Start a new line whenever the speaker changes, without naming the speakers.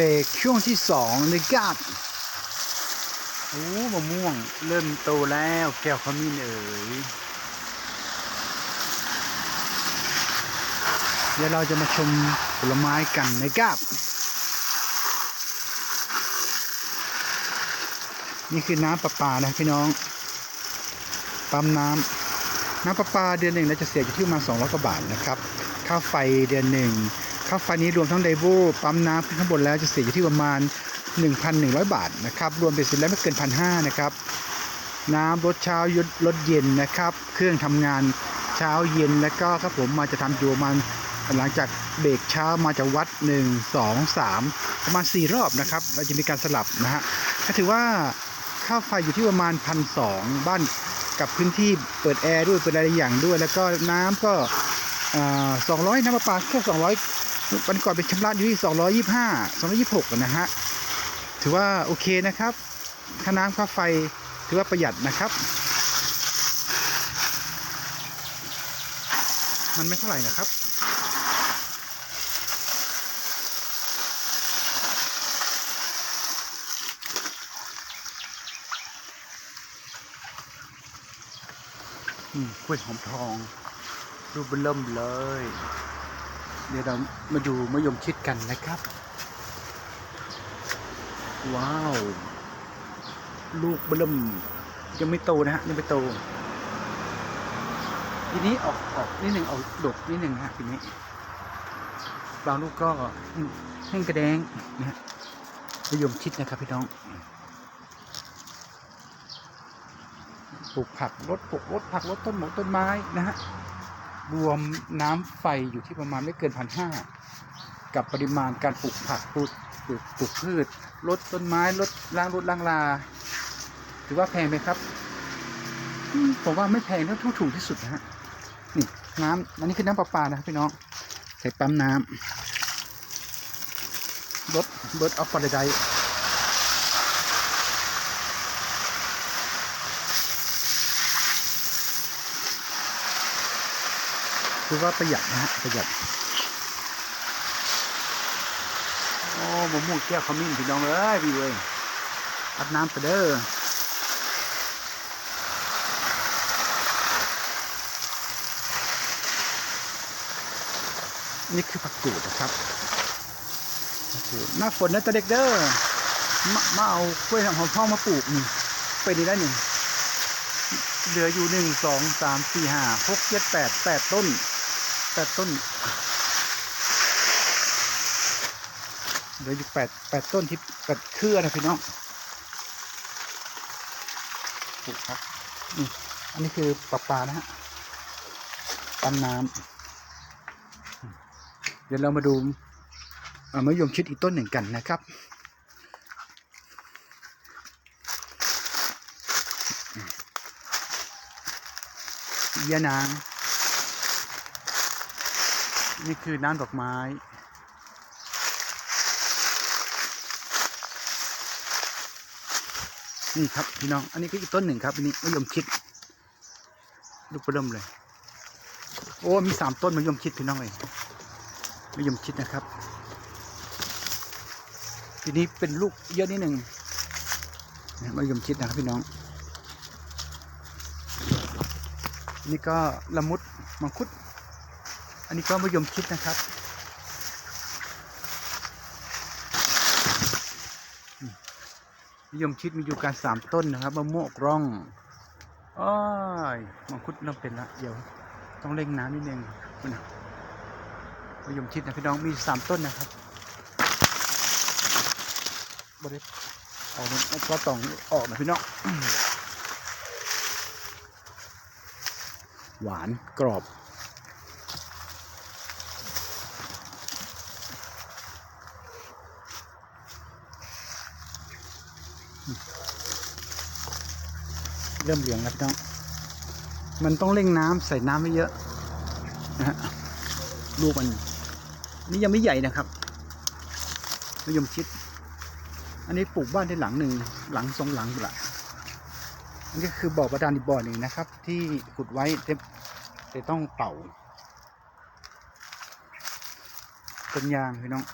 เบรกช่วงที่สองนะครับโอ้มะม่วงเริ่มโตแล้วแก้วขมิ้นเอ๋ยเดี๋ยวเราจะมาชมผลไม้กันนะครับ นี่คือน้ำประปานะพี่น้อง ปั๊มน้ำน้ำประปาเดือนหนึ่งเราจะเสียอยู่ที่ประมาณ200กว่าบาทนะครับ ค่าไฟเดือนหนึ่ง ค่าไฟนี้รวมทั้งไดโวปั๊มน้ำขึ้นข้างบนแล้วจะเสียอยู่ที่ประมาณ 1,100 บาทนะครับรวมเป็นสินแล้วไม่เกินพันห้านะครับน้ำรถเช้ารถเย็นนะครับ เครื่องทำงานเช้าเย็นแล้วก็ครับผมมาจะทำอยู่ประมาณหลังจากเบรกเช้ามาจากวัด 1 2 3 ประมาณ 4 รอบนะครับเราจะมีการสลับนะฮะก็ถือว่าค่าไฟอยู่ที่ประมาณพันสองบ้านกับพื้นที่เปิดแอร์ด้วยเปิดอะไรอย่างด้วย แล้วก็น้ำก็สองร้อยน้ำประปาแค่สองร้อย วันก่อนเป็นชำระอยู่ที่สองร้อยยี่ห้าสองร้อยยี่หกนะฮะ ถือว่าโอเคนะครับ ค่าน้ำค่าไฟถือว่าประหยัดนะครับ มันไม่เท่าไหร่นะครับอืมกล้วยหอมทอง รูปเบิ่มเลย เดี๋ยวเรามาดูมะยมชิดกันนะครับ ว้าว ลูกเบิ่มยังไม่โตนะฮะยังไม่โต ทีนี้ออกออกนิดหนึ่งออกดกนิดหนึ่งนะฮะทีนี้บางลูกก็แห้งกระแดงนะฮะมะยมชิดนะครับพี่น้องปลูกผักลดปลูกลดผักลดต้นหมกต้นไม้นะฮะ รวมน้ำไฟอยู่ที่ประมาณไม่เกินพันห้ากับปริมาณการปลูกผักปลูกปลูกปลูกพืชลดต้นไม้ลดล้างรถล้างลาถือว่าแพงไหมครับผมว่าไม่แพงเท่าถูกที่สุดนะฮะนี่น้ำอันนี้คือน้ำประปานะครับพี่น้องใส่ปั๊มน้ำรถเบิร์ดออฟปาร์ได คือว่าประหยัดนะฮะประหยัดโอ้มะม่วงแก้วขมิ้นพี่น้องเอ้ยพี่เว้ยอัดน้ำไปเด้อนี่คือผักกูดนะครับผักกูดหน้าฝนนะตะเด็กเด้อมามาเอากล้วยหอมทองมาปลูกนี่ไปนี่ได้หนึ่งเหลืออยู่หนึ่งสองสามสี่ห้าหกเจ็ดแปดแปดต้น ปดต้นเหลืออยู่แปดแปดต้นที่แปดเครือนะพี่น้องปลูกครับนี่อันนี้คือปลาปลานะฮะปั๊มน้ำเดี๋ยวเรามาดูเอ่อมะยมชิดอีกต้นหนึ่งกันนะครับยานาง นี่คือน้ำดอกไม้ นี่ครับพี่น้อง อันนี้ก็อีกต้นหนึ่งครับอันนี้มะยมชิด ลูกเริ่มเลย โอ้มีสามต้นมะยมชิดพี่น้องเลยมะยมชิดนะครับ ทีนี้เป็นลูกเยอะนิดหนึ่งมะยมชิดนะครับพี่น้อง นี่ก็ละมุดมังคุด อันนี้ก็มะยมชิดนะครับนิยมชิดมีอยู่การสามต้นนะครับมะม่วงร่องอ้อยมังคุดเริ่มเป็นละเดี๋ยวต้องเร่งน้ำนิดนึงนะมะยมชิดนะพี่น้องมีสามต้นนะครับบริเอามันเอาก็ต้องออกนะพี่น้องหวานกรอบ เริ่มเหลืองแล้วพี่น้อง มันต้องเร่งน้ำใส่น้ำไม่เยอะนะฮะลูกมัน นี่ยังไม่ใหญ่นะครับมะยมชิด อันนี้ปลูกบ้านได้หลังหนึ่งหลังสองหลังอยู่ละอันนี้คือบ่อบาดาลอีกบ่อหนึ่งนะครับ ที่ขุดไว้แต่แต่ต้องเป่าต้นยางพี่น้อง